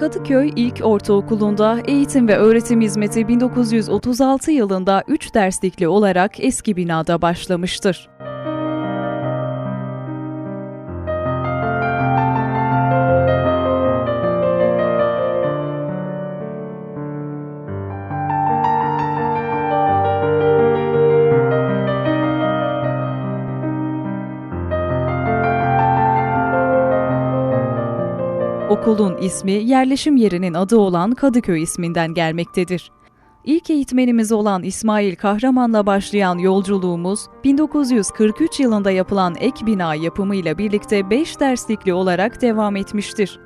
Kadıköy İlk Ortaokulu'nda eğitim ve öğretim hizmeti 1936 yılında 3 derslikli olarak eski binada başlamıştır. Okulun ismi yerleşim yerinin adı olan Kadıköy isminden gelmektedir. İlk eğitmenimiz olan İsmail Kahraman'la başlayan yolculuğumuz 1943 yılında yapılan ek bina yapımıyla birlikte 5 derslikli olarak devam etmiştir.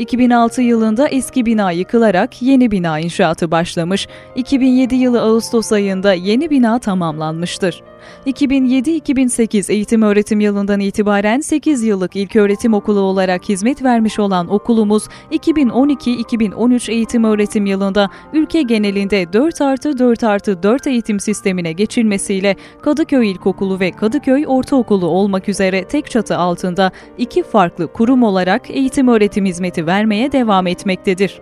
...2006 yılında eski bina yıkılarak yeni bina inşaatı başlamış, 2007 yılı Ağustos ayında yeni bina tamamlanmıştır. 2007-2008 eğitim öğretim yılından itibaren 8 yıllık ilköğretim okulu olarak hizmet vermiş olan okulumuz 2012-2013 eğitim öğretim yılında ülke genelinde 4 artı 4 artı 4 eğitim sistemine geçilmesiyle Kadıköy İlkokulu ve Kadıköy Ortaokulu olmak üzere tek çatı altında iki farklı kurum olarak eğitim öğretim hizmeti vermeye devam etmektedir.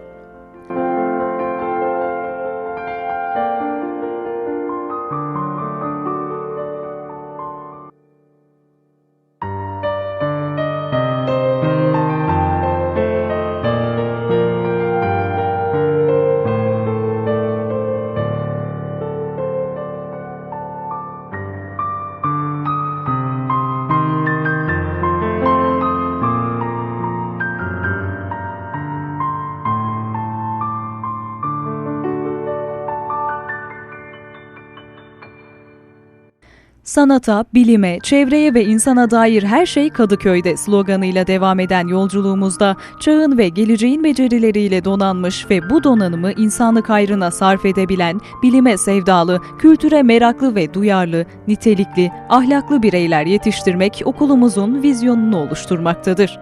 Sanata, bilime, çevreye ve insana dair her şey Kadıköy'de sloganıyla devam eden yolculuğumuzda çağın ve geleceğin becerileriyle donanmış ve bu donanımı insanlık hayrına sarf edebilen, bilime sevdalı, kültüre meraklı ve duyarlı, nitelikli, ahlaklı bireyler yetiştirmek okulumuzun vizyonunu oluşturmaktadır.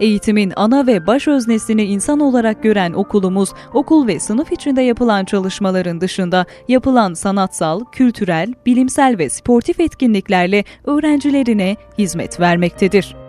Eğitimin ana ve baş öznesini insan olarak gören okulumuz, okul ve sınıf içinde yapılan çalışmaların dışında yapılan sanatsal, kültürel, bilimsel ve sportif etkinliklerle öğrencilerine hizmet vermektedir.